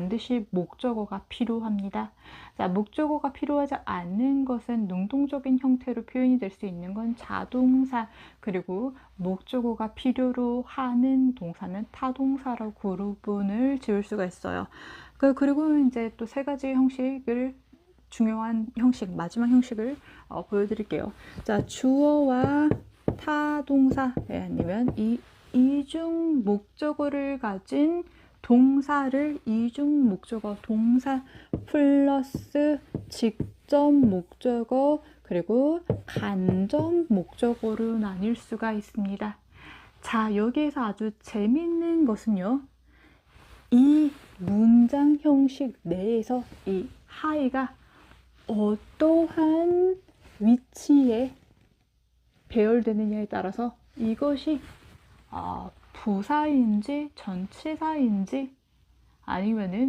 반드시 목적어가 필요합니다. 자, 목적어가 필요하지 않는 것은 능동적인 형태로 표현이 될 수 있는 건 자동사, 그리고 목적어가 필요로 하는 동사는 타동사로 구분을 지을 수가 있어요. 그, 그리고 이제 또 세 가지 형식을 중요한 형식, 마지막 형식을 어, 보여드릴게요. 자, 주어와 타동사, 예, 아니면 이 이중 목적어를 가진 동사를 이중 목적어 동사 플러스 직접 목적어 그리고 간접 목적어로 나뉠 수가 있습니다. 자, 여기에서 아주 재밌는 것은요. 이 문장 형식 내에서 이 하이가 어떠한 위치에 배열되느냐에 따라서 이것이 아, 부사인지 전치사인지 아니면은